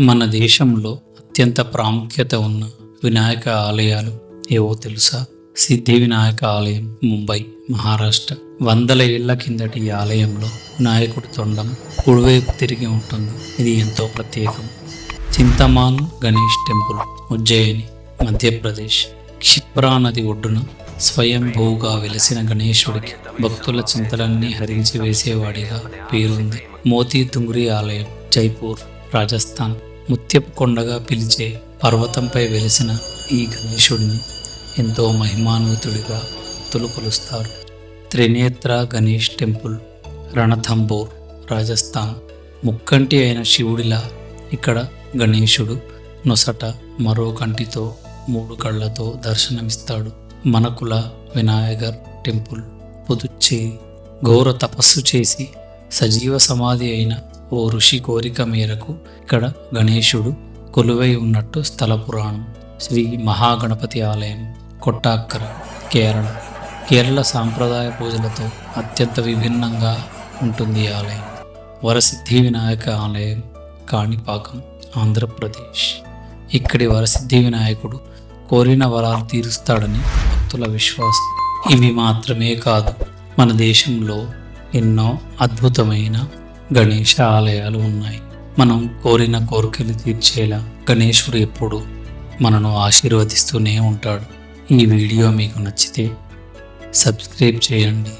మన దేశంలో అత్యంత ప్రాముఖ్యత ఉన్న వినాయక ఆలయాలు ఏవో తెలుసా? సిద్ధి వినాయక ఆలయం ముంబై మహారాష్ట్ర. వందల ఏళ్ళ కిందటి ఈ ఆలయంలో వినాయకుడి తొండం కుడివైపు తిరిగి ఉంటుంది. ఇది ఎంతో ప్రత్యేకం. చింతమాన్ గణేష్ టెంపుల్ ఉజ్జయిని మధ్యప్రదేశ్. క్షిప్రా నది ఒడ్డున స్వయంభూగా వెలిసిన గణేశుడికి భక్తుల చింతలన్నీ హరించి వేసేవాడిగా పేరుంది మోతీ తుంగ్రి ఆలయం జైపూర్ రాజస్థాన్. ముత్యపు కొండగా పిలిచే పర్వతంపై వెలిసిన ఈ గణేశుడిని ఎంతో మహిమాన్వితుడిగా తొలుకొలుస్తారు. త్రినేత్ర గణేష్ టెంపుల్ రణథంబోర్ రాజస్థాన్. ముక్కంటి అయిన శివుడిలా ఇక్కడ గణేశుడు నొసట మరో కంటితో మూడు కళ్ళతో దర్శనమిస్తాడు. మనకుల వినాయగర్ టెంపుల్ పుదుచ్చేరి. ఘోర తపస్సు చేసి సజీవ సమాధి అయిన ఓ ఋషి కోరిక మేరకు ఇక్కడ గణేశుడు కొలువై ఉన్నట్టు స్థల పురాణం. శ్రీ మహాగణపతి ఆలయం కొట్టాక్కర కేరళ. కేరళ సాంప్రదాయ పూజలతో అత్యంత విభిన్నంగా ఉంటుంది ఆలయం. వరసిద్ధి వినాయక ఆలయం కాణిపాకం ఆంధ్రప్రదేశ్. ఇక్కడి వరసిద్ధి వినాయకుడు కోరిన వరాలు తీరుస్తాడని భక్తుల విశ్వాసం. ఇవి మాత్రమే కాదు మన దేశంలో ఎన్నో అద్భుతమైన గణేష ఆలయాలు ఉన్నాయి. మనం కోరిన కోరికలు తీర్చేలా గణేశుడు ఎప్పుడు మనను ఆశీర్వదిస్తూనే ఉంటాడు. ఈ వీడియో మీకు నచ్చితే సబ్స్క్రైబ్ చేయండి.